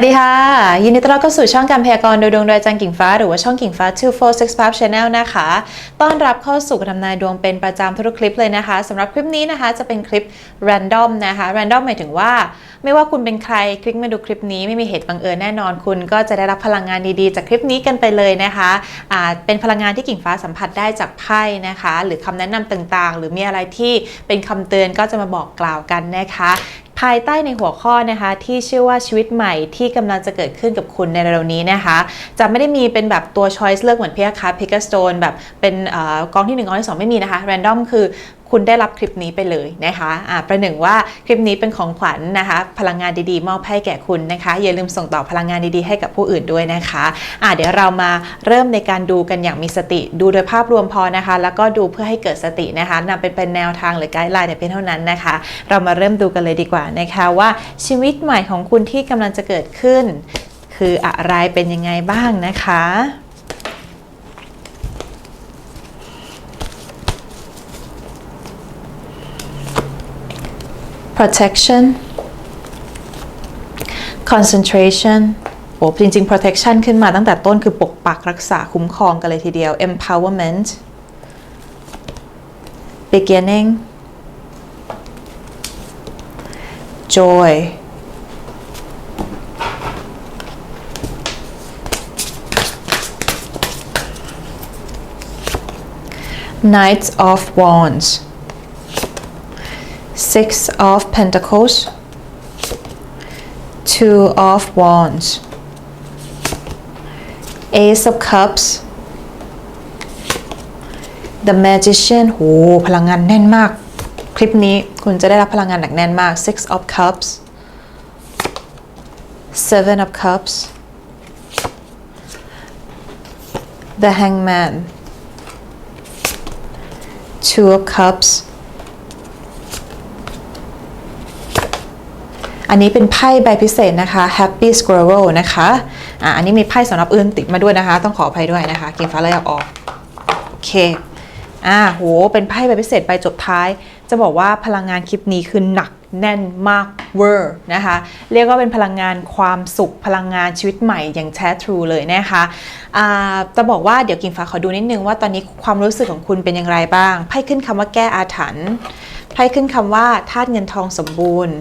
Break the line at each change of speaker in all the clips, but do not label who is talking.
วัสดีค่ะ ยินดีต้อนรับเข้าสู่ช่องการพยากรณ์โดยดวงโดยอาจารย์กิ่งฟ้า หรือว่าช่องกิ่งฟ้า 2465 Channel นะคะ ต้อนรับเข้าสู่การทำนายดวงเป็นประจำทุกคลิปเลยนะคะสำหรับคลิปนี้นะคะจะเป็นคลิป random นะคะ random หมายถึงว่า ไม่ว่าคุณเป็นใครคลิกมาดูคลิปนี้ไม่มีเหตุบังเอิญแน่นอน คุณก็จะได้รับพลังงานดีๆ จากคลิปนี้กันไปเลยนะคะอ่าเป็นพลังงานที่กิ่งฟ้าสัมผัสได้จากไพ่นะคะ หรือคำแนะนำต่างๆ หรือมีอะไรที่เป็นคำเตือนก็จะมาบอกกล่าวกันนะคะ ภายใต้ในหัวข้อนะคะที่ชื่อว่าชีวิตใหม่ที่กำลังจะเกิดขึ้นกับคุณในเร็วนี้นะคะ จะไม่ได้มีเป็นแบบตัว choice เลือกเหมือนพิยาคาพิก s สโตนแบบเป็นอกองที่1กองที่ 2 ไม่มีนะคะ random คือ คุณได้รับคลิปนี้ไปเลยนะคะอ่าประหนึ่งว่าคลิปนี้เป็นของขวัญนะคะ พลังงานดีๆ มอบให้แก่คุณนะคะ อย่าลืมส่งต่อพลังงานดีๆ ให้กับผู้อื่นด้วยนะคะอ่าเดี๋ยวเรามาเริ่มในการดูกันอย่างมีสติ ดูโดยภาพรวมพอนะคะ แล้วก็ดูเพื่อให้เกิดสตินะคะนำเป็นเป็นแนวทางหรือไกด์ไลน์เพียงเท่านั้นนะคะ เรามาเริ่มดูกันเลยดีกว่านะคะว่าชีวิตใหม่ของคุณที่กำลังจะเกิดขึ้น คืออะไรเป็นยังไงบ้างนะคะ protection concentration โอ้จริงๆ protection ขึ้นมาตั้งแต่ต้นคือปกปักรักษาคุ้มครองกันเลยทีเดียว empowerment beginning joy Knights of Wands Six of Pentacles Two of Wands Ace of Cups The Magician โหพลังงานแน่นมาก คลิปนี้คุณจะได้รับพลังงานหนักแน่นมาก Six of Cups Seven of Cups The Hangman Two of Cups อันนี้เป็นไพ่ใบพิเศษนะคะ Happy Squirrel นะคะอะอันนี้มีไพ่สำหรับอื่นติดมาด้วยนะคะ ต้องขออภัยด้วยนะคะเกมฟ้าเลยเอาออกโอเคอ่าโหเป็นไพ่ใบพิเศษใบจบท้าย จะบอกว่าพลังงานคลิปนี้คือหนักแน่นมากเวอร์นะคะเรียกว่าเป็นพลังงานความสุขพลังงานชีวิตใหม่อย่างแท้ทรูเลยนะคะอ่าจะบอกว่าเดี๋ยวกินฟ้าขอดูนิดนึงว่าตอนนี้ความรู้สึกของคุณเป็นอย่างไรบ้างไพ่ขึ้นคำว่าแก้อาถรรพ์ไพ่ขึ้นคำว่าธาตุเงินทองสมบูรณ์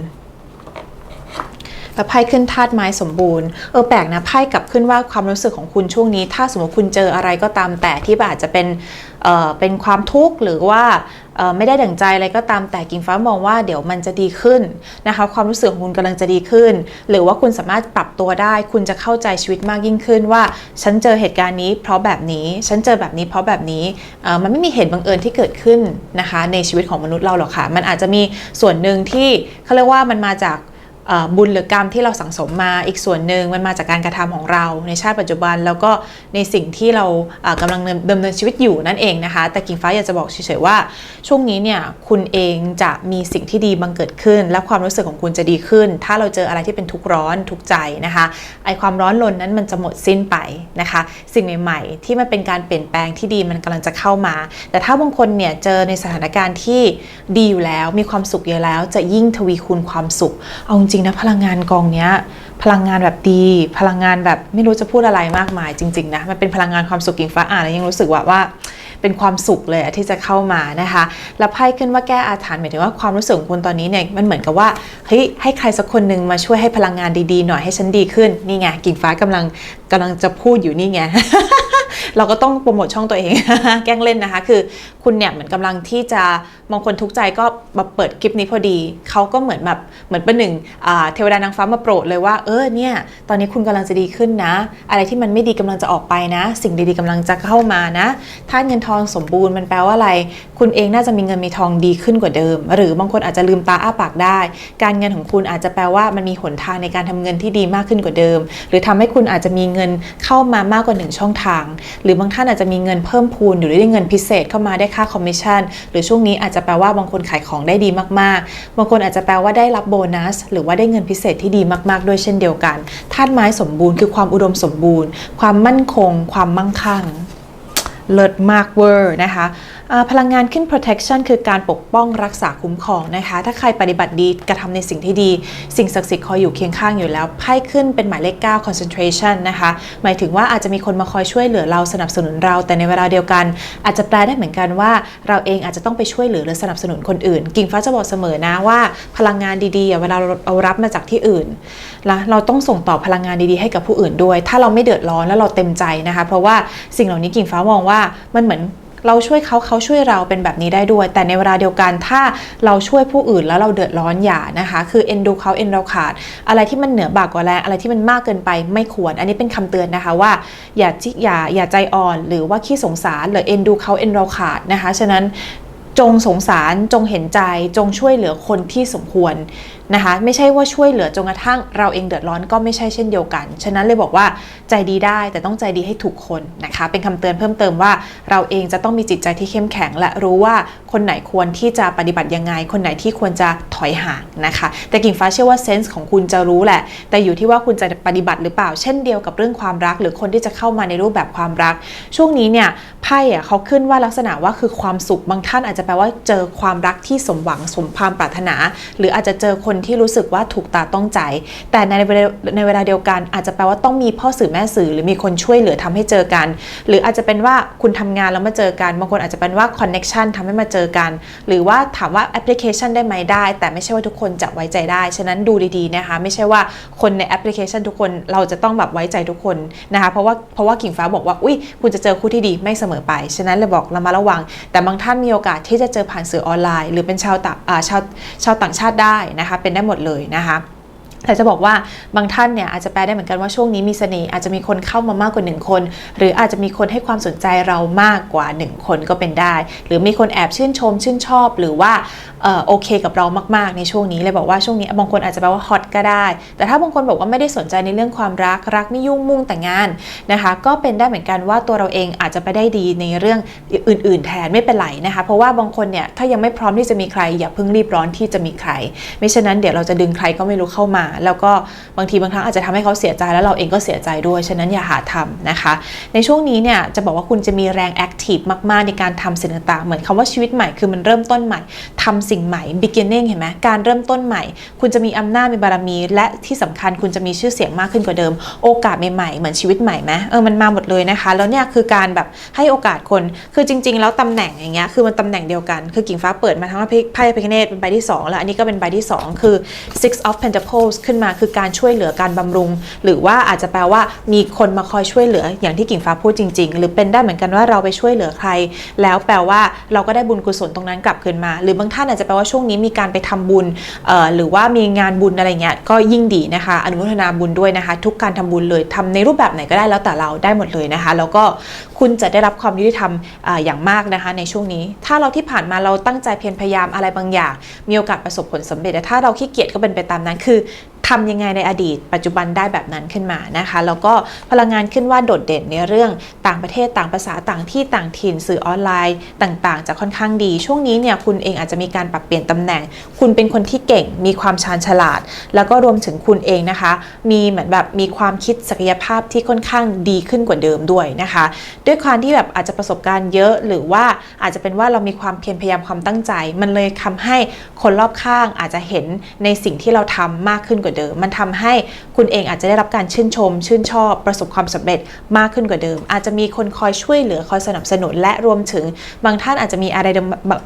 แล้วไพ่ขึ้นธาตุไม้สมบูรณ์เออแปลกนะไพ่กลับขึ้นว่าความรู้สึกของคุณช่วงนี้ ถ้าสมมติคุณเจออะไรก็ตามแต่ที่อาจจะเป็นเอ่อเป็นความทุกข์หรือว่าเอ่อไม่ได้ดั่งใจอะไรก็ตามแต่กิ่งฟ้ามองว่าเดี๋ยวมันจะดีขึ้นนะคะความรู้สึกของคุณกำลังจะดีขึ้น หรือว่าคุณสามารถปรับตัวได้ คุณจะเข้าใจชีวิตมากยิ่งขึ้นว่า ฉันเจอเหตุการณ์นี้ เพราะแบบนี้ฉันเจอแบบนี้ เพราะแบบนี้เอ่อมันไม่มีเหตุบังเอิญที่เกิดขึ้นนะคะในชีวิตของมนุษย์เราหรอกค่ะมันอาจจะมีส่วนหนึ่งที่เขาเรียกว่ามันมาจาก บุญหรือกรรมที่เราสั่งสมมาอีกส่วนหนึ่งมันมาจากการกระทำของเราในชาติปัจจุบัน แล้วก็ในสิ่งที่เราเอ่อกำลังดำเนินชีวิตอยู่นั่นเองนะคะ แต่กิ่งฟ้าอยากจะบอกเฉยๆว่า ช่วงนี้เนี่ยคุณเองจะมีสิ่งที่ดีบังเกิดขึ้น และความรู้สึกของคุณจะดีขึ้น ถ้าเราเจออะไรที่เป็นทุกข์ร้อนทุกใจนะคะไอความร้อนรนนั้นมันจะหมดสิ้นไปนะคะ สิ่งใหม่ๆที่มันเป็นการเปลี่ยนแปลงที่ดีมันกำลังจะเข้ามา แต่ถ้าบางคนเนี่ยเจอในสถานการณ์ที่ดีอยู่แล้ว มีความสุขอยู่แล้วจะยิ่งทวีคูณความสุขเอาจริงๆนะพลังงานกองเนี้ยพลังงานแบบดี พลังงานแบบไม่รู้จะพูดอะไรมากมายจริงๆนะมันเป็นพลังงานความสุขกิ่งฟ้าอ่านแล้วยังรู้สึกว่าว่าเป็นความสุขเลยที่จะเข้ามานะคะ แล้วไพ่ขึ้นว่าแก้อาถรรพ์หมายถึงว่าความรู้สึกของคุณตอนนี้เนี่ยมันเหมือนกับว่าเฮ้ยให้ใครสักคนหนึ่งมาช่วยให้พลังงานดีๆ หน่อยให้ฉันดีขึ้นนี่ไงกิ่งฟ้ากำลังกำลังจะพูดอยู่นี่ไง เราก็ต้องโปรโมทช่องตัวเอง แกล้งเล่นนะคะ คือคุณเนี่ยเหมือนกำลังที่จะบางคนทุกข์ใจก็มาเปิดคลิปนี้พอดี เขาก็เหมือนแบบเหมือนเป็นหนึ่งเทวดานางฟ้ามาโปรดเลยว่า เออเนี่ย ตอนนี้คุณกำลังจะดีขึ้นนะ อะไรที่มันไม่ดีกำลังจะออกไปนะ สิ่งดีๆกำลังจะเข้ามานะ ถ้าเงินทองสมบูรณ์มันแปลว่าอะไร คุณเองน่าจะมีเงินมีทองดีขึ้นกว่าเดิม หรือบางคนอาจจะลืมตาอ้าปากได้ การเงินของคุณอาจจะแปลว่ามันมีหนทางในการทำเงินที่ดีมากขึ้นกว่าเดิม หรือทำให้คุณอาจจะมีเงินเข้ามามากกว่าหนึ่งช่องทาง หรือบางท่านอาจจะมีเงินเพิ่มพูนหรือได้เงินพิเศษเข้ามาได้ค่าคอมมิชชั่นหรือช่วงนี้อาจจะแปลว่าบางคนขายของได้ดีมากๆ บางคนอาจจะแปลว่าได้รับโบนัส หรือว่าได้เงินพิเศษที่ดีมาก ๆ ด้วยเช่นเดียวกันธาตุไม้สมบูรณ์คือความอุดมสมบูรณ์ ความมั่นคง ความมั่งคั่งเลิศมากเวอร์นะคะ พลังงานขึ้น protection คือการปกป้องรักษาคุ้มครองนะคะ ถ้าใครปฏิบัติดีกระทำในสิ่งที่ดี สิ่งศักดิ์สิทธิ์คอยอยู่เคียงข้างอยู่แล้วไพ่ขึ้นเป็นหมายเลข 9 concentration นะคะ หมายถึงว่าอาจจะมีคนมาคอยช่วยเหลือเราสนับสนุนเรา แต่ในเวลาเดียวกัน อาจจะแปลได้เหมือนกันว่า เราเองอาจจะต้องไปช่วยเหลือหรือสนับสนุนคนอื่น กิ่งฟ้าจะบอกเสมอนะว่า พลังงานดีๆเวลาเรารับมาจากที่อื่นล้วเราต้องส่งต่อพลังงานดีๆให้กับผู้อื่นด้วย ถ้าเราไม่เดือดร้อนแล้วเราเต็มใจนะคะ เพราะว่าสิ่งเหล่านี้กิ่งฟ้ามองว่ามันเหมือน เราช่วยเขาเขาช่วยเราเป็นแบบนี้ได้ด้วย แต่ในเวลาเดียวกันถ้าเราช่วยผู้อื่นแล้วเราเดือดร้อนอย่านะคะ คือเอ็นดูเขาเอ็นเราขาด อะไรที่มันเหนือบากกว่าแรงอะไรที่มันมากเกินไปไม่ควร อันนี้เป็นคำเตือนนะคะว่าอย่าจิอย่าอย่าใจอ่อน หรือว่าขี้สงสารหรือเอ็นดูเขาเอ็นเราขาดนะคะ ฉะนั้น จงสงสารจงเห็นใจจงช่วยเหลือคนที่สมควรนะคะไม่ใช่ว่าช่วยเหลือจนกระทั่งเราเองเดือดร้อนก็ไม่ใช่เช่นเดียวกัน ฉะนั้นเลยบอกว่าใจดีได้แต่ต้องใจดีให้ถูกคนนะคะ เป็นคำเตือนเพิ่มเติมว่าเราเองจะต้องมีจิตใจที่เข้มแข็ง และรู้ว่าคนไหนควรที่จะปฏิบัติยังไง คนไหนที่ควรจะถอยห่างนะคะ แต่กิ่งฟ้าเชื่อว่าเซนส์ของคุณจะรู้แหละ แต่อยู่ที่ว่าคุณจะปฏิบัติหรือเปล่า เช่นเดียวกับเรื่องความรัก หรือคนที่จะเข้ามาในรูปแบบความรัก ช่วงนี้เนี่ยไพ่เขาขึ้นว่าลักษณะว่าคือความสุขบางท่านอาจจะแปลว่าเจอความรักที่สมหวังสมความปรารถนา หรืออาจจะเจอคนที่รู้สึกว่าถูกตาต้องใจ แต่ในในเวลาเดียวกัน อาจจะแปลว่าต้องมีพ่อสื่อแม่สื่อ หรือมีคนช่วยเหลือทำให้เจอกัน หรืออาจจะเป็นว่าคุณทำงานแล้วมาเจอกันบางคนอาจจะเป็นว่าคอนเน็กชันทำให้มาเจอกัน หรือว่าถามว่าแอปพลิเคชันได้ไหมได้ แต่ไม่ใช่ว่าทุกคนจะไว้ใจได้ ฉะนั้นดูดีๆนะคะ ไม่ใช่ว่าคนในแอปพลิเคชันทุกคนเราจะต้องแบบไว้ใจทุกคนนะคะเพราะว่าเพราะว่ากิ่งฟ้าบอกว่าอุ้ยคุณจะเจอคู่ที่ดีไม่เสมอไป ฉะนั้นเลยบอกเรามาระวัง แต่บางท่านมีโอกาสที่จะเจอผ่านสื่อออนไลน์ หรือเป็นชาวต่างชาวชาวต่างชาติได้นะคะเป็นได้หมดเลยนะคะ แต่จะบอกว่าบางท่านเนี่ยอาจจะแปลได้เหมือนกันว่าช่วงนี้มีเสน่ห์อาจจะมีคนเข้ามามากกว่า 1 คน หรืออาจจะมีคนให้ความสนใจเรามากกว่า 1 คนก็เป็นได้ หรือมีคนแอบชื่นชม ชื่นชอบ หรือว่าโอเคกับเรามากๆในช่วงนี้เลยบอกว่าช่วงนี้บางคนอาจจะแปลว่าฮอตก็ได้ แต่ถ้าบางคนบอกว่าไม่ได้สนใจในเรื่องความรักรักไม่ยุ่งมุ่งแต่งงานนะคะก็เป็นได้เหมือนกันว่าตัวเราเองอาจจะไปได้ดีในเรื่องอื่น ๆ แทนไม่เป็นไรนะคะเพราะว่าบางคนเนี่ยถ้ายังไม่พร้อมที่จะมีใครอย่าเพิ่งรีบร้อนที่จะมีใคร ไม่เช่นนั้นเดี๋ยวเราจะดึงใครก็ไม่รู้เข้ามาแล้วก็บางทีบางครั้งอาจจะทำให้เขาเสียใจแล้วเราเองก็เสียใจด้วย ฉะนั้นอย่าหาทำนะคะ ในช่วงนี้เนี่ยจะบอกว่าคุณจะมีแรงแอคทีฟมากๆ ในการทำสิ่งต่างๆ เหมือนคำว่าชีวิตใหม่คือมันเริ่มต้นใหม่ทำสิ่งใหม่ beginning เห็นไหมการเริ่มต้นใหม่ คุณจะมีอำนาจมีบารมี และที่สำคัญคุณจะมีชื่อเสียงมากขึ้นกว่าเดิม โอกาสใหม่ๆเหมือนชีวิตใหม่ไหมเออมันมาหมดเลยนะคะ แล้วเนี่ยคือการแบบให้โอกาสคนคือจริง ๆ แล้วตำแหน่งอย่างเงี้ยคือมันตำแหน่งเดียวกัน คือกิ่งฟ้าเปิดมาทั้งว่ไพ่พิคเนตเป็นใบที่สองแล้วอันนี้ก็เป็นใบที่สองคือ six of pentacles ขึ้นมาคือการช่วยเหลือการบำรุง หรือว่าอาจจะแปลว่ามีคนมาคอยช่วยเหลืออย่างที่กิ่งฟ้าพูดจริง ๆ หรือเป็นได้เหมือนกันว่าเราไปช่วยเหลือใคร แล้วแปลว่าเราก็ได้บุญกุศลตรงนั้นกลับคืนมา หรือบางท่านอาจจะแปลว่าช่วงนี้มีการไปทำบุญหรือว่ามีงานบุญอะไรเงี้ยก็ยิ่งดีนะคะ อนุโมทนาบุญด้วยนะคะ ทุกการทำบุญเลยทำในรูปแบบไหนก็ได้แล้วแต่เราได้หมดเลยนะคะ แล้วก็คุณจะได้รับความยุติธรรมออย่างมากนะคะ ในช่วงนี้ ถ้าเราที่ผ่านมาเราตั้งใจเพียรพยายามอะไรบางอย่าง มีโอกาสประสบผลสำเร็จแต่ถ้าเราขี้เกียจก็เป็นไปตามนั้นคือ ทำยังไงในอดีต ปัจจุบันได้แบบนั้นขึ้นมานะคะแล้วก็พลังงานขึ้นว่าโดดเด่นในเรื่องต่างประเทศต่างภาษาต่างที่ต่างถิ่นสื่อออนไลน์ต่างๆ จะค่อนข้างดี ช่วงนี้เนี่ยคุณเองอาจจะมีการปรับเปลี่ยนตำแหน่ง คุณเป็นคนที่เก่งมีความชาญฉลาด แล้วก็รวมถึงคุณเองนะคะ มีเหมือนแบบมีความคิดศักยภาพที่ค่อนข้างดีขึ้นกว่าเดิมด้วยนะคะ ด้วยความที่แบบอาจจะประสบการณ์เยอะหรือว่าอาจจะเป็นว่าเรามีความเพียรพยายามความตั้งใจ มันเลยทำให้คนรอบข้างอาจจะเห็นในสิ่งที่เราทำมากขึ้นกว่าเดิม มันทำให้คุณเองอาจจะได้รับการชื่นชม ชื่นชอบประสบความสำเร็จมากขึ้นกว่าเดิม อาจจะมีคนคอยช่วยเหลือคอยสนับสนุน และรวมถึงบางท่านอาจจะมีอะไร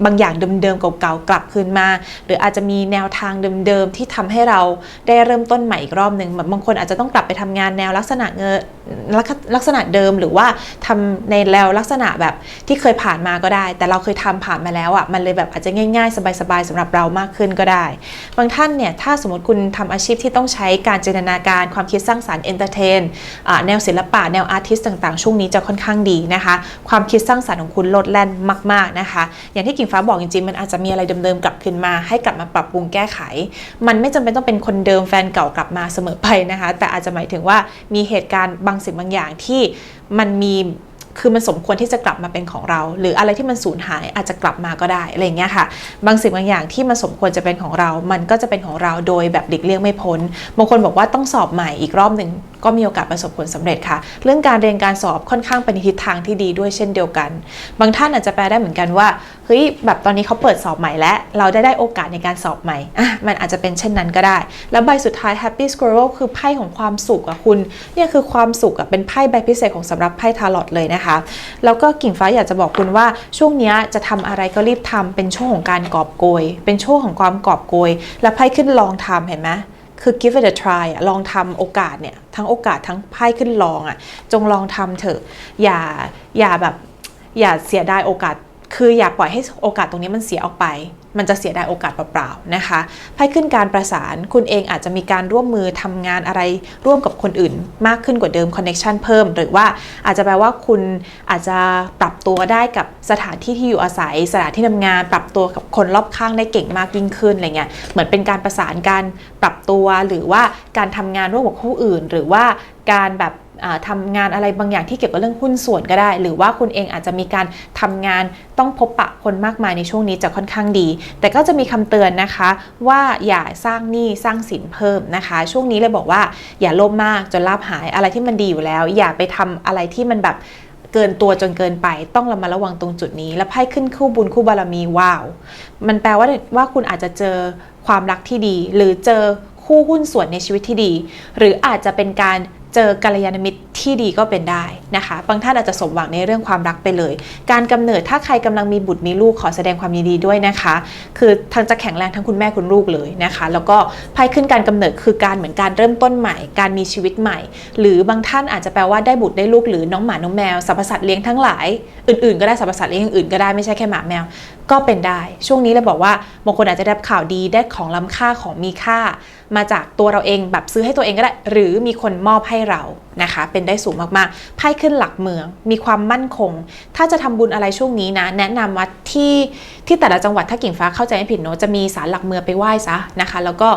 บางอย่างเดิมๆเก่าๆกลับคืนมา หรืออาจจะมีแนวทางเดิมๆที่ทำให้เราได้เริ่มต้นใหม่อีกรอบหนึ่งบางคนอาจจะต้องกลับไปทำงานแนวลักษณะเงนลักษลักษณะเดิมหรือว่าทำในแนวลักษณะแบบที่เคยผ่านมาก็ได้ แต่เราเคยทำผ่านมาแล้วอะมันเลยแบบอาจจะง่ายๆ สบายๆสำหรับเรามากขึ้นก็ได้ บางท่านเนี่ยถ้าสมมติคุณทำอาชีพที่ต้องใช้การจินตนาการความคิดสร้างสารรค์เอนเตอร์เทนแนวศิลปะแนวอาร์ติสต่างๆ ช่วงนี้จะค่อนข้างดีนะคะ ความคิดสร้างสรรค์ของคุณลดแล่นมาก ๆนะคะ อย่างที่กิ่งฟ้าบอกจริงๆมันอาจจะมีอะไรเดิมๆกลับคืนมา ให้กลับมาปรับปรุงแก้ไข มันไม่จำเป็นต้องเป็นคนเดิมแฟนเก่ากลับมาเสมอไปนะคะ แต่อาจจะหมายถึงว่ามีเหตุการณ์บางสิ่งบางอย่างที่มันมี คือมันสมควรที่จะกลับมาเป็นของเรา หรืออะไรที่มันสูญหายอาจจะกลับมาก็ได้อะไรเงี้ยค่ะ บางสิ่งบางอย่างที่มันสมควรจะเป็นของเรา มันก็จะเป็นของเราโดยแบบหลีกเลี่ยงไม่พ้นบางคนบอกว่าต้องสอบใหม่อีกรอบหนึ่งก็มีโอกาสประสบผลสำเร็จค่ะ เรื่องการเรียนการสอบค่อนข้างเป็นทิศทางที่ดีด้วยเช่นเดียวกัน บางท่านอาจจะแปลได้เหมือนกันว่าเฮ้ยแบบตอนนี้เขาเปิดสอบใหม่แล้ว เราได้ได้โอกาสในการสอบใหม่อะมันอาจจะเป็นเช่นนั้นก็ได้ แล้วใบสุดท้าย Happy Squirrel คือไพ่ของความสุขอะคุณเนี่ยคือความสุขอะเป็นไพ่ใบพิเศษของสำหรับไพ่ทาร์ลอตเลยนะคะแล้วก็กิ่งฟ้าอยากจะบอกคุณว่าช่วงนี้จะทำอะไรก็รีบทำเป็นช่วงของการกอบโกย เป็นช่วงของความกอบโกย และไพ่ขึ้นลองทำเห็นไหมคือ give it a try ลองทำโอกาสเนี่ย ทั้งโอกาสทั้งไพ่ขึ้นลองอะจงลองทำเถอะ อย่า อย่าแบบ อย่าเสียดายโอกาส คืออย่าปล่อยให้โอกาสตรงนี้มันเสียออกไป มันจะเสียดายโอกาสเปล่าๆนะคะไพ่ขึ้นการประสานคุณเองอาจจะมีการร่วมมือทำงานอะไรร่วมกับคนอื่น มากขึ้นกว่าเดิม connection เพิ่ม หรือว่าอาจจะแปลว่าคุณอาจจะปรับตัวได้กับสถานที่ที่อยู่อาศัย สถานที่ทำงาน ปรับตัวกับคนรอบข้างได้เก่งมากยิ่งขึ้นอะไรเงี้ยเหมือนเป็นการประสานการปรับตัวหรือว่าการทำงานร่วมกับผู้อื่น หรือว่าการแบบ อ่าทำงานอะไรบางอย่างที่เกี่ยวกับเรื่องหุ้นส่วนก็ได้ หรือว่าคุณเองอาจจะมีการทำงานต้องพบปะคนมากมายในช่วงนี้จะค่อนข้างดี แต่ก็จะมีคำเตือนนะคะ ว่าอย่าสร้างหนี้สร้างสินเพิ่มนะคะ ช่วงนี้เลยบอกว่าอย่าโลภมากจนลาบหายอะไรที่มันดีอยู่แล้ว อย่าไปทำอะไรที่มันแบบเกินตัวจนเกินไปต้องระมัดระวังตรงจุดนี้ แล้วไพ่ขึ้นคู่บุญคู่บารมีว้าว มันแปลว่าว่าคุณอาจจะเจอความรักที่ดี หรือเจอคู่หุ้นส่วนในชีวิตที่ดี หรืออาจจะเป็นการ เจอกัลยาณมิตรที่ดีก็เป็นได้นะคะ บางท่านอาจจะสมหวังในเรื่องความรักไปเลย การกำเนิดถ้าใครกำลังมีบุตรมีลูกขอแสดงความยินดีด้วยนะคะ คือทางจะแข็งแรงทั้งคุณแม่คุณลูกเลยนะคะ แล้วก็ไพ่ขึ้นการกำเนิดคือการเหมือนการเริ่มต้นใหม่ การมีชีวิตใหม่ หรือบางท่านอาจจะแปลว่าได้บุตรได้ลูกหรือน้องหมาน้องแมวสรรพสัตว์เลี้ยงทั้งหลาย อื่นๆ ก็ได้สรรพสัตว์เลี้ยงอื่นก็ได้ไม่ใช่แค่หมาแมว ก็เป็นได้ ช่วงนี้เลยบอกว่าบางคนอาจจะได้ข่าวดีได้ของล้ำค่าของมีค่า มาจากตัวเราเองแบบซื้อให้ตัวเองก็ได้ หรือมีคนมอบให้เรานะคะ เป็นได้สูงมากๆไพ่ขึ้นหลักเมือง มีความมั่นคง ถ้าจะทำบุญอะไรช่วงนี้นะ แนะนำว่าที่ที่แต่ละจังหวัดถ้ากิ่งฟ้าเข้าใจไม่ผิดเนอะจะมีศาลหลักเมืองไปไหว้ซะนะคะ แล้วก็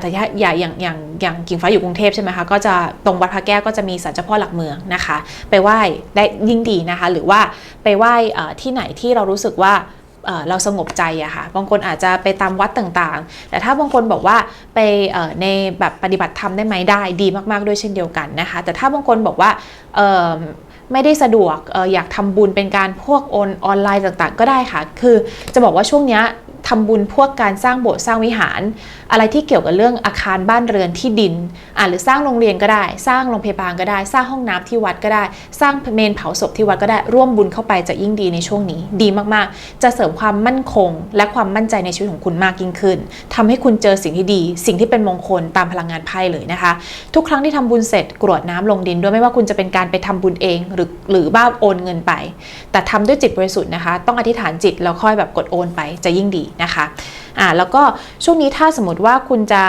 แต่ถ้าอย่าอย่างอย่างอย่างกิ่งฟ้าอยู่กรุงเทพใช่ไหมคะก็จะตรงวัดพระแก้วก็จะมีศาลเจ้าพ่อหลักเมืองนะคะ ไปไหว้ได้ยิ่งดีนะคะ หรือว่าไปไหว้ที่ไหนที่เรารู้สึกว่า เราสงบใจอะค่ะ บางคนอาจจะไปตามวัดต่างๆ แต่ถ้าบางคนบอกว่าไปในแบบปฏิบัติธรรมได้ไหมได้ดีมากๆด้วยเช่นเดียวกันนะคะ แต่ถ้าบางคนบอกว่าไม่ได้สะดวกออยากทำบุญเป็นการพวกอนออนไลน์ต่างๆ ก็ได้ค่ะ คือจะบอกว่าช่วงเนี้ย ทำบุญพวกการสร้างโบสถ์สร้างวิหาร อะไรที่เกี่ยวกับเรื่องอาคารบ้านเรือนที่ดินอ่าหรือสร้างโรงเรียนก็ได้ สร้างโรงพยาบาลก็ได้ สร้างห้องน้ำที่วัดก็ได้ สร้างเมนเผาศพที่วัดก็ได้ร่วมบุญเข้าไปจะยิ่งดีในช่วงนี้ ดีมากๆ จะเสริมความมั่นคง และความมั่นใจในชีวิตของคุณมากยิ่งขึ้นทำให้คุณเจอสิ่งที่ดี สิ่งที่เป็นมงคลตามพลังงานไพ่เลยนะคะ ทุกครั้งที่ทำบุญเสร็จกรวดน้ำลงดินด้วยไม่ว่าคุณจะเป็นการไปทำบุญเองหรือหรือบ้าโอนเงินไป แต่ทำด้วยจิตบริสุทธิ์นะคะ ต้องอธิษฐานจิตแล้วค่อยแบบกดโอนไปจะยิ่งดีนะคะอ่าแล้วก็ช่วงนี้ถ้าสมมติว่าคุณจะ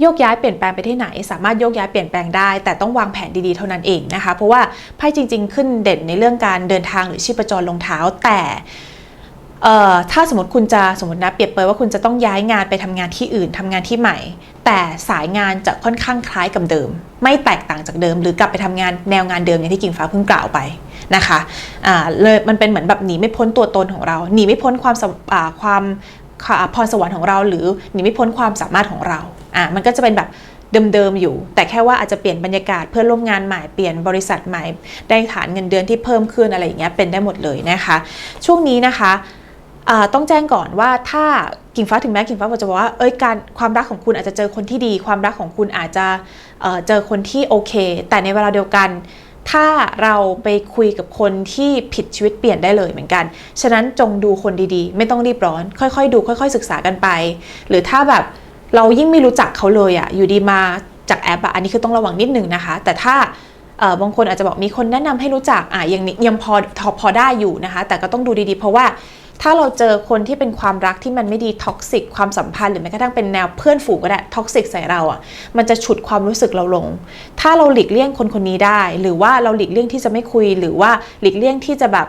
โยกย้ายเปลี่ยนแปลงไปที่ไหน สามารถโยกย้ายเปลี่ยนแปลงได้ แต่ต้องวางแผนดีๆเท่านั้นเองนะคะ เพราะว่าไพ่จริง ๆ ขึ้นเด่นในเรื่องการเดินทางหรือชีพจรลงเท้า แต่ เอ่อถ้าสมมติคุณจะสมมตินะเปรียบเปยว่าคุณจะต้องย้ายงานไปทำงานที่อื่นทำงานที่ใหม่ แต่สายงานจะค่อนข้างคล้ายกับเดิม ไม่แตกต่างจากเดิม หรือกลับไปทำงานแนวงานเดิมอย่างที่กิ่งฟ้าเพิ่งกล่าวไปนะคะอ่าเลยมันเป็นเหมือนแบบหนีไม่พ้นตัวตนของเราหนีไม่พ้นความสำอ่าความพรสวรรค์ของเรา หรือหนีไม่พ้นความสามารถของเราอะมันก็จะเป็นแบบเดิมๆอยู่ แต่แค่ว่าอาจจะเปลี่ยนบรรยากาศเพื่อร่วมงานใหม่เปลี่ยนบริษัทใหม่ ได้ฐานเงินเดือนที่เพิ่มขึ้นอะไรอย่างเงี้ยเป็นได้หมดเลยนะคะ ช่วงนี้นะคะ ต้องแจ้งก่อนว่าถ้ากิ่งฟ้าถึงแม้กิ่งฟ้าจะบอกว่าเอ้ยการความรักของคุณอาจจะเจอคนที่ดี ความรักของคุณอาจจะเจอคนที่โอเค แต่ในเวลาเดียวกัน ถ้าเราไปคุยกับคนที่ผิดชีวิตเปลี่ยนได้เลยเหมือนกัน ฉะนั้นจงดูคนดีๆ ไม่ต้องรีบร้อน ค่อยๆ ดู ค่อย ๆ ศึกษากันไป หรือถ้าแบบเรายิ่งไม่รู้จักเขาเลยอะอยู่ดีมาจากแอปอะอันนี้คือต้องระวังนิดนึงนะคะ แต่ถ้าบางคนอาจจะบอกมีคนแนะนำให้รู้จักอะยังยังพอพอพอได้อยู่นะคะ แต่ก็ต้องดูดีๆ เพราะว่า ถ้าเราเจอคนที่เป็นความรักที่มันไม่ดีท็อกซิกความสัมพันธ์หรือแม้กระทั่งเป็นแนวเพื่อนฝูงก็ได้ท็อกซิกใส่เราอะ่ะมันจะฉุดความรู้สึกเราลง ถ้าเราหลีกเลี่ยงคนคนนี้ได้ หรือว่าเราหลีกเลี่ยงที่จะไม่คุย หรือว่าหลีกเลี่ยงที่จะแบบ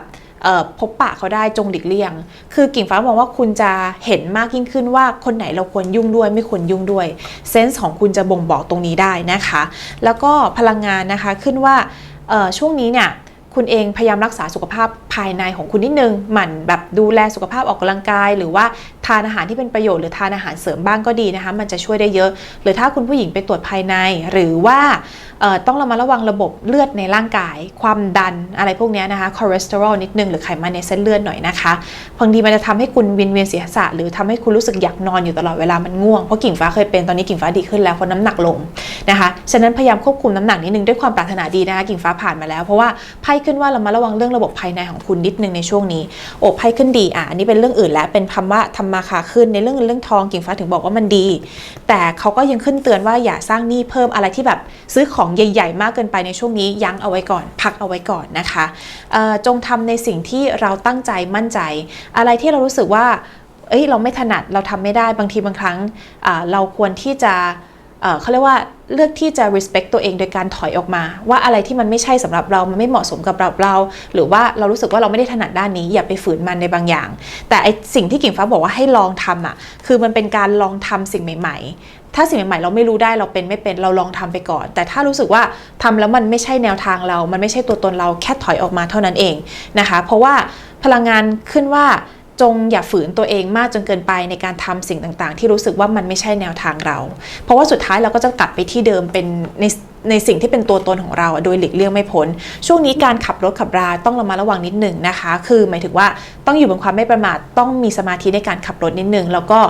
พบปะเขาได้จงหลีกเลี่ยง คือกิ่งฟ้ามองว่าคุณจะเห็นมากยิ่งขึ้นว่าคนไหนเราควรยุ่งด้วย ไม่ควรยุ่งด้วยเซนส์ของคุณจะบ่งบอกตรงนี้ได้นะคะ แล้วก็พลังงานนะคะขึ้นว่าช่วงนี้เนี่ย คุณเองพยายามรักษาสุขภาพภายในของคุณนิดนึงหมั่นแบบดูแลสุขภาพออกกำลังกาย หรือว่า ทานอาหารที่เป็นประโยชน์หรือทานอาหารเสริมบ้างก็ดีนะคะ มันจะช่วยได้เยอะ หรือถ้าคุณผู้หญิงไปตรวจภายใน หรือว่าต้องระมัดระวังระบบเลือดในร่างกาย ความดันอะไรพวกนี้นะคะคอเลสเตอรอลนิดนึงหรือไขมันในเส้นเลือดหน่อยนะคะบางทีมันจะทำให้คุณวินเวียนเสียสะหรือทำให้คุณรู้สึกอยากนอนอยู่ตลอดเวลามันง่วงเพราะกิ่งฟ้าเคยเป็นตอนนี้กิ่งฟ้าดีขึ้นแล้วเพราะน้ำหนักลงนะคะฉะนั้นพยายามควบคุมน้ำหนักนิดนึงด้วยความปรารถนาดีนะคะกิ่งฟ้าผ่านมาแล้วเพราะว่าไพ่ขึ้นว่าเรามาระวังเรื่องระบบภายในของคุณนิดนึงในช่วงนี้โอ้ไพ่ขึ้นดีอะอันนี้เป็นเรื่องอื่นแล้วเป็นคำว่าทำมาคาขึ้นในเรื่องเงินเรื่องทองกิ่งฟ้าถึงบอกว่ามันดี แต่เขาก็ยังขึ้นเตือนว่าอย่าสร้างหนี้เพิ่มอะไรที่แบบซื้อของใหญ่ ๆ มากเกินไปในช่วงนี้ยั้งเอาไว้ก่อน พักเอาไว้ก่อนนะคะจงทำในสิ่งที่เราตั้งใจมั่นใจ อะไรที่เรารู้สึกว่าเอ้ยเราไม่ถนัดเราทำไม่ได้บางทีบางครั้งเราควรที่จะ เขาเรียกว่าเลือกที่จะ respect ตัวเองโดยการถอยออกมา ว่าอะไรที่มันไม่ใช่สำหรับเรา มันไม่เหมาะสมกับเราเรา หรือว่าเรารู้สึกว่าเราไม่ได้ถนัดด้านนี้ อย่าไปฝืนมันในบางอย่าง แต่ไอสิ่งที่กิ่งฟ้าบอกว่าให้ลองทำอะ คือมันเป็นการลองทำสิ่งใหม่ ๆ ถ้าสิ่งใหม่ๆเราไม่รู้ได้เราเป็นไม่เป็นเราลองทำไปก่อน แต่ถ้ารู้สึกว่าทำแล้วมันไม่ใช่แนวทางเรา มันไม่ใช่ตัวตนเราแค่ถอยออกมาเท่านั้นเองนะคะ เพราะว่าพลังงานขึ้นว่า จงอย่าฝืนตัวเองมากจนเกินไปในการทำสิ่งต่างๆ ที่รู้สึกว่ามันไม่ใช่แนวทางเรา เพราะว่าสุดท้ายเราก็จะกลับไปที่เดิมเป็นในในสิ่งที่เป็นตัวตนของเราโดยหลีกเลี่ยงไม่พ้น ช่วงนี้การขับรถขับราต้องระมัดระวังนิดหนึ่งนะคะ คือหมายถึงว่าต้องอยู่บนความไม่ประมาทต้องมีสมาธิในการขับรถนิดหนึ่งแล้วก็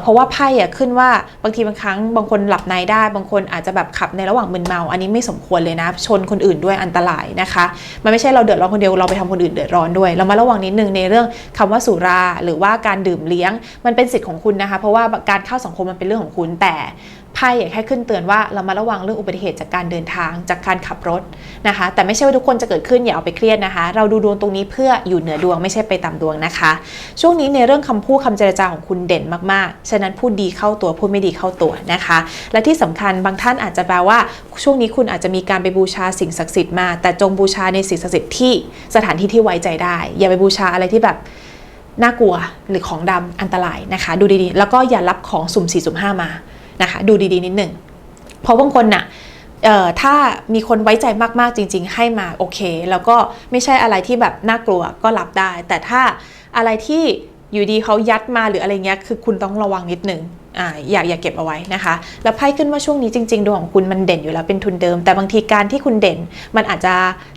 เพราะว่าไพ่อะขึ้นว่าบางทีบางครั้งบางคนหลับในได้ บางคนอาจจะแบบขับในระหว่างมึนเมา อันนี้ไม่สมควรเลยนะ ชนคนอื่นด้วยอันตรายนะคะ มันไม่ใช่เราเดือดร้อนคนเดียวเราไปทำคนอื่นเดือดร้อนด้วย เรามาระวังนิดนึงในเรื่องคำว่าสุราหรือว่าการดื่มเลี้ยงมันเป็นสิทธิ์ของคุณนะคะ เพราะว่าการเข้าสังคมมันเป็นเรื่องของคุณแต่ ไพ่อยากแค่ขึ้นเตือนว่าเรามาระวังเรื่องอุบัติเหตุจากการเดินทางจากการขับรถนะคะ แต่ไม่ใช่ว่าทุกคนจะเกิดขึ้นอย่าเอาไปเครียดนะคะ เราดูดวงตรงนี้เพื่ออยู่เหนือดวงไม่ใช่ไปตามดวงนะคะ ช่วงนี้ในเรื่องคำพูดคำเจรจาของคุณเด่นมากๆ ฉะนั้นพูดดีเข้าตัวพูดไม่ดีเข้าตัวนะคะ และที่สำคัญบางท่านอาจจะแปลว่า ช่วงนี้คุณอาจจะมีการไปบูชาสิ่งศักดิ์สิทธิ์มา แต่จงบูชาในสิ่งศักดิ์สิทธิ์ที่สถานที่ที่ไว้ใจได้ อย่าไปบูชาอะไรที่แบบน่ากลัวหรือของดำอันตรายนะคะ ดูดีๆ แล้วก็อย่ารับของสุ่มสี่สุ่มห้ามา นะคะดูดีๆนิดหนึ่งเพราะบางคนน่ะเอ่อถ้ามีคนไว้ใจมากๆจริง ๆ ให้มาโอเค แล้วก็ไม่ใช่อะไรที่แบบน่ากลัวก็รับได้ แต่ถ้าอะไรที่ อยู่ดีเขายัดมาหรืออะไรเงี้ยคือคุณต้องระวังนิดนึงอ่าอย่าอย่าเก็บเอาไว้นะคะ แล้วไพ่ขึ้นว่าช่วงนี้จริงๆดวงของคุณมันเด่นอยู่แล้วเป็นทุนเดิม แต่บางทีการที่คุณเด่น มันอาจจะ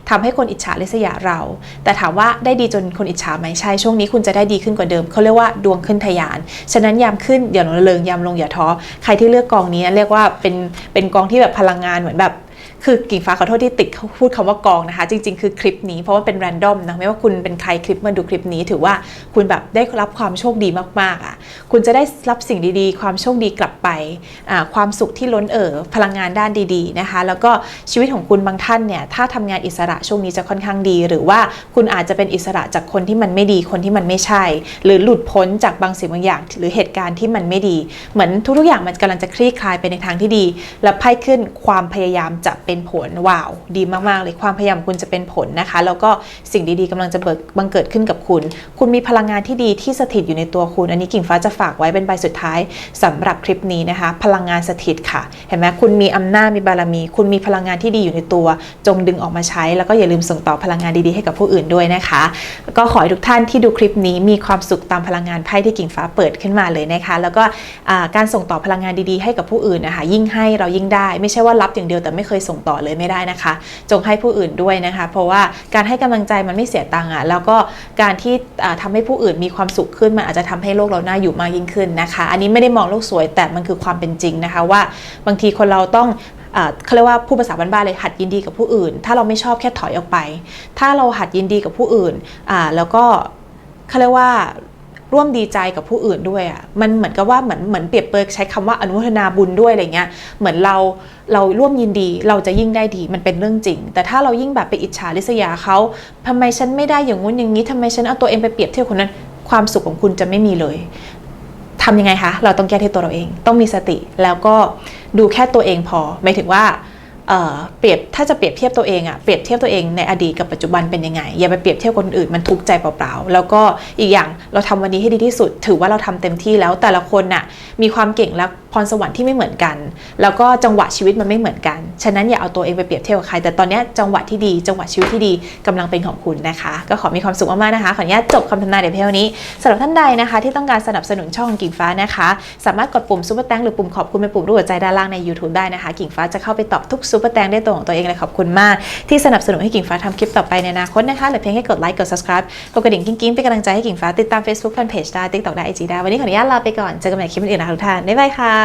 ทำให้คนอิจฉาริษยาเรา แต่ถามว่าได้ดีจนคนอิจฉาไหมใช่ช่วงนี้คุณจะได้ดีขึ้นกว่าเดิมเขาเรียกว่าดวงขึ้นทะยาน ฉะนั้นยามขึ้นอย่าหลงระเริงยามลงอย่าท้อใครที่เลือกกองนี้เรียกว่าเป็นเป็นกองที่แบบพลังงานเหมือนแบบ คือกิ่งฟ้าขอโทษที่ติดพูดคำว่ากองนะคะ จริง ๆ คือคลิปนี้เพราะว่าเป็นแรนดอมนะไม่ว่าคุณเป็นใครคลิปมาดูคลิปนี้ ถือว่าคุณแบบได้รับความโชคดีมากๆอะคุณจะได้รับสิ่งดีๆ ความโชคดีกลับไปความสุขที่ล้นเอ่อพลังงานด้านดีๆนะคะ แล้วก็ชีวิตของคุณบางท่านเนี่ยถ้าทำงานอิสระช่วงนี้จะค่อนข้างดี หรือว่าคุณอาจจะเป็นอิสระจากคนที่มันไม่ดีคนที่มันไม่ใช่ หรือหลุดพ้นจากบางสิ่งบางอย่าง หรือเหตุการณ์ที่มันไม่ดี เหมือนทุกๆอย่างมันกำลังจะคลี่คลายไปในทางที่ดี และไพ่ขึ้นความพยายามจะเป็นผลว้าวดีมากๆเลยความพยายามคุณจะเป็นผลนะคะ แล้วก็สิ่งดีๆกำลังจะเบิกบังเกิดขึ้นกับคุณ คุณมีพลังงานที่ดีที่สถิตอยู่ในตัวคุณ อันนี้กิ่งฟ้าจะฝากไว้เป็นใบสุดท้ายสำหรับคลิปนี้นะคะ พลังงานสถิตค่ะ เห็นไหมคุณมีอำนาจมีบารมี คุณมีพลังงานที่ดีอยู่ในตัว จงดึงออกมาใช้ แล้วก็อย่าลืมส่งต่อพลังงานดีๆให้กับผู้อื่นด้วยนะคะ ก็ขอให้ทุกท่านที่ดูคลิปนี้มีความสุขตามพลังงานไพ่ที่กิ่งฟ้าเปิดขึ้นมาเลยนะคะ แล้วก็การส่งต่อพลังงานดีๆให้กับผู้อื่นนะคะยิ่งให้เรายิ่งได้ ไม่ใช่ว่ารับอย่างเดียวแต่ไม่เคยส่ง่งต่อเลยไม่ได้นะคะ จงให้ผู้อื่นด้วยนะคะ เพราะว่าการให้กำลังใจมันไม่เสียตังค์อะแล้วก็การที่ทำาให้ผู้อื่นมีความสุขขึ้นมันอาจจะทำให้โลกเราน่าอยู่มากยิ่งขึ้นนะคะ อันนี้ไม่ได้มองโลกสวยแต่มันคือความเป็นจริงนะคะว่าบางทีคนเราต้องเขาเรียกว่าผู้ภาษาบ้านๆเลยหัดยินดีกับผู้อื่น ถ้าเราไม่ชอบแค่ถอยออกไป ถ้าเราหัดยินดีกับผู้อื่นแล้วก็เขาเรียกว่า ร่วมดีใจกับผู้อื่นด้วยอะ่ะมันเหมือนกับว่าเหมือนเหมือนเปรียบเปรยใช้คำว่าอนุโมทนาบุญด้วยอะไรเงี้ยเหมือนเราเราร่วมยินดีเราจะยิ่งได้ดีมันเป็นเรื่องจริง แต่ถ้าเรายิ่งแบบไปอิจฉาริษยาเขาทำไมฉันไม่ได้อย่างงู้นอย่างนี้ทำไมฉันเอาตัวเองไปเปรียบเทียบคนนั้นความสุขของคุณจะไม่มีเลยทำยังไงคะ เราต้องแก้ที่ตัวเราเอง ต้องมีสติ แล้วก็ดูแค่ตัวเองพอ หมายถึงว่า เปรียบถ้าจะเปรียบเทียบตัวเองอะเปรียบเทียบตัวเองในอดีตกับปัจจุบันเป็นยังไง อย่าไปเปรียบเทียบคนอื่นมันทุกข์ใจเปล่าๆ แล้วก็อีกอย่างเราทำวันนี้ให้ดีที่สุด ถือว่าเราทำเต็มที่แล้วแต่ละคนน่ะมีความเก่งและ รสวรรค์ที่ไม่เหมือนกัน แล้วก็จังหวะชีวิตมันไม่เหมือนกัน ฉะนั้นอย่าเอาตัวเองไปเปรียบเทียบกับใคร แต่ตอนนี้จังหวะที่ดี จังหวะชีวิตที่ดีกำลังเป็นของคุณนะคะ ก็ขอมีความสุขมากๆนะคะ ขออนุญาตจบคำทำนายเดี๋ยวเพียงนี้สำหรับท่านใดนะคะ ที่ต้องการสนับสนุนช่องกิ่งฟ้านะคะ สามารถกดปุ่มซุปเปอร์แตงหรือปุ่มขอบคุณเป็นปุ่มรูปหัวใจด้านล่างใน YouTube ได้นะคะ กิ่งฟ้าจะเข้าไปตอบทุกซุปเปอร์แตงได้ตัวของตัวเองเลยขอบคุณมาก ที่สนับสนุนให้กิ่งฟ้าทำคลิปต่อไปในอนาคตนะคะหลือเพียงแค่กดไลค์กด subscribe กดกระดิ่งกิ้งๆเป็นกำลังใจให้กิ่งฟ้าติดตาม Facebook Fanpage ได้ TikTok ได้ IG ได้วันนี้ขออนุญาตลาไปก่อนเจอกันใหม่คลิปอื่นนะคะทุกท่านบ๊ายบายค่ะ